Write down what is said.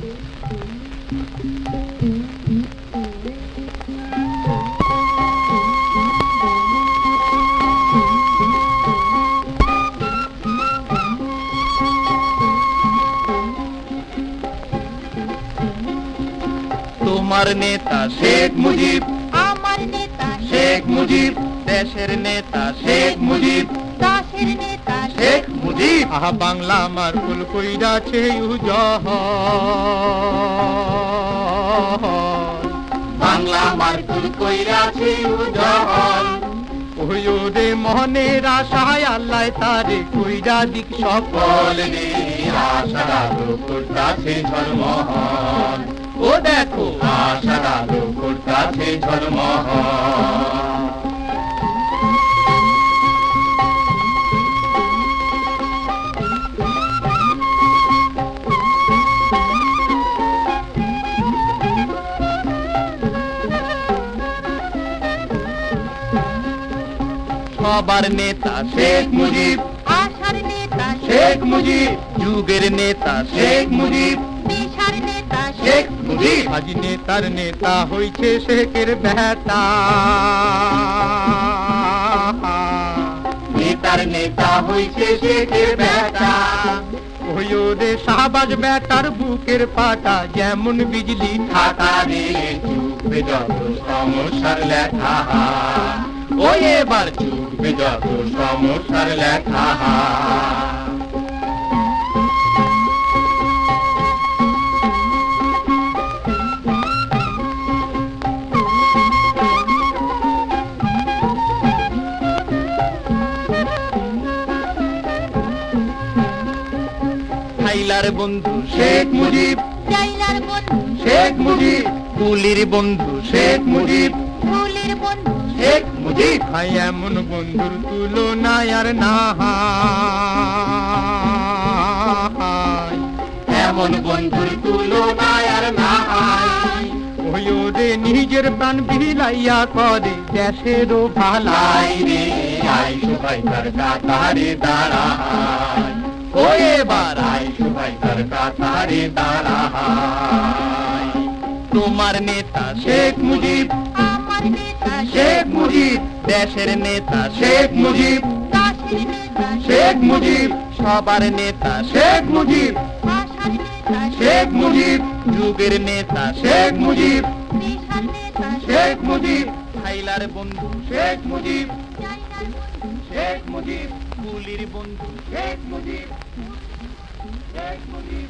তোমার নেতা শেখ মুজিব। আমার নেতা শেখ মুজিব। দেশের নেতা শেখ মুজিব। দাসের নেতা শেখ মুজিব আহা বাংলা আমার ফুল কইরাছে উজহ বাংলা আমার ফুল কইরাছে উজহ ওই রে মনের আশায় আল্লাহ তারে কইরা দিক সকল রে আশার করতাছে ঝলমহল। ও দেখো আশার করতাছে ঝলমহল। সবার নেতা শেখ মুজিব। আশার নেতা শেখ মুজিব। যুগের নেতা শেখ মুজিব। নেশার নেতা শেখ মুজিব। আজ নেতার নেতা হইছে শেখের বেটা নেতার নেতা হইছে শেখের বেটা ওই রে শাহবাজ বেটার বুকের পাটা। যেমন বিজলি থাকা রে যত সমস্যার লেখা। ওই এবার চুপবে যত সমস্যার লেখা। হাইলার বন্ধু শেখ মুজিব। জাইলার বন্ধু শেখ মুজিব। কুলির বন্ধু শেখ মুজিব। ফুলের বন্ধু শেখ মুজিব। ভাই এমন বন্ধুর তুলনায় আর না। এমন বন্ধুর তুলনায় আর না। ওই নিজের প্রাণ বিলাইয়া করে দেশেরও ভালাই রে। আই সবাই তার কাতারে দাঁড়ায় ও এবার আই সবাই তার কাতারে দাঁড়ায় তোমার নেতা শেখ মুজিব। শেখ মুজিব, দেশের নেতা শেখ মুজিব। শেখ মুজিব, সবার নেতা শেখ মুজিব। শেখ মুজিব, যুগের নেতা শেখ মুজিব। শেখ মুজিব, হাইলার বন্ধু শেখ মুজিব। শেখ মুজিব, কুলির বন্ধু শেখ মুজিব। শেখ মুজিব